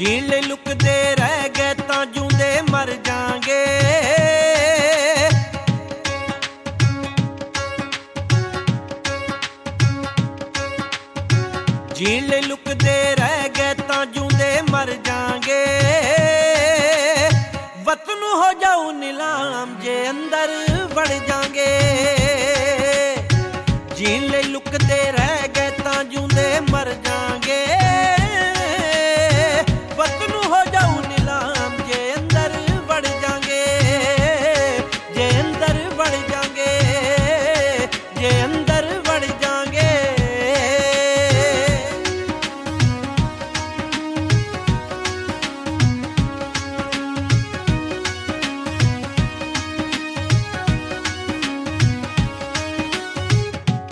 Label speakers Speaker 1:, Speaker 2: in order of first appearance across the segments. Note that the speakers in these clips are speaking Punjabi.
Speaker 1: ਜੀਣ ਲਈ ਲੁਕਦੇ ਰਹਿ ਗਏ ਤਾਂ ਜੂੰਦੇ ਮਰ ਜਾਾਂਗੇ। ਜੀਣ ਲਈ ਲੁਕਦੇ ਰਹਿ ਗਏ ਤਾਂ ਜੂੰਦੇ ਮਰ ਜਾਾਂਗੇ। ਵਤਨ ਹੋ ਜਾਉ ਨਿਲਾਮ ਜੇ ਅੰਦਰ ਵੜ ਜਾਾਂਗੇ। ਵੜ ਜਾਾਂਗੇ ਜੇ ਅੰਦਰ ਵੜ ਜਾਾਂਗੇ।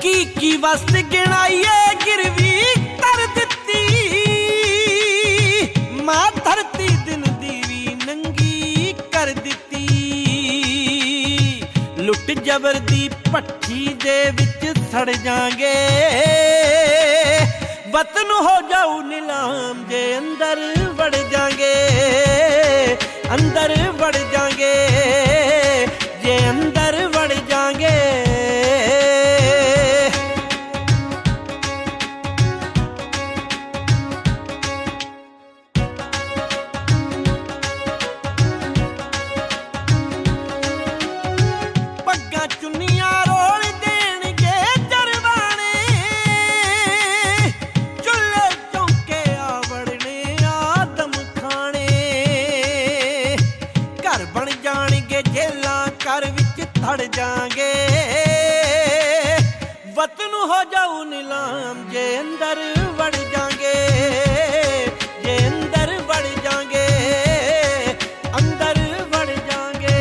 Speaker 1: ਕੀ ਕੀ ਵਸਤ ਗਿਣਾਈਏ? ਲੁੱਟ ਦੀ ਪੱਠੀ ਦੇ ਵਿੱਚ ਸੜ ਜਾਾਂਗੇ। ਵਤਨ ਹੋ ਜਾਊ ਨਿਲਾਮ ਦੇ ਅੰਦਰ ਵੜ ਵਿੱਚ ਥੜ ਜਾਾਂਗੇ। ਵਤਨ ਹੋ ਜਾਊ ਨਿਲਾਮ, ਜੇ ਅੰਦਰ ਵੜ ਜਾਾਂਗੇ। ਜੇ ਅੰਦਰ ਵੜ ਜਾਾਂਗੇ, ਅੰਦਰ ਵੜ ਜਾਾਂਗੇ।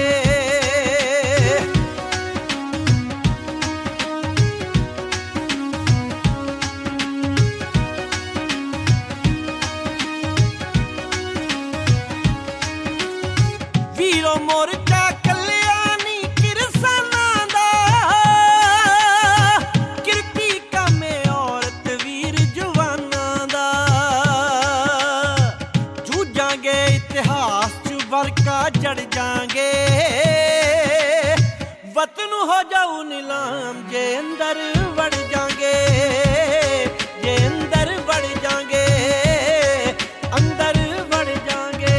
Speaker 1: ਵੀਰੋ ਮੋਰ ਵਤਨ ਹੋ ਜਾਊ ਨਿਲਾਮ, ਜੇ ਅੰਦਰ ਵੜ ਜਾਾਂਗੇ, ਜੇ ਅੰਦਰ ਵੜ ਜਾਾਂਗੇ, ਅੰਦਰ ਵੜ ਜਾਾਂਗੇ।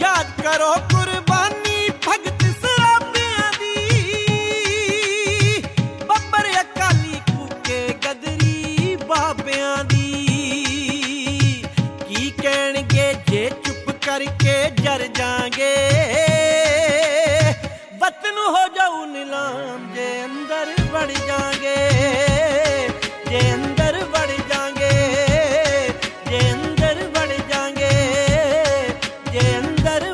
Speaker 1: ਯਾਦ ਕਰੋ ਜਾਾਂਗੇ। ਵਤਨ ਹੋ ਜਾਉ ਨਿਲਾਮ, ਜੇ ਅੰਦਰ ਵੜ ਜਾਾਂਗੇ, ਜੇ ਅੰਦਰ ਵੜ ਜਾਾਂਗੇ, ਜੇ ਅੰਦਰ ਵੜ ਜਾਾਂਗੇ, ਜੇ ਅੰਦਰ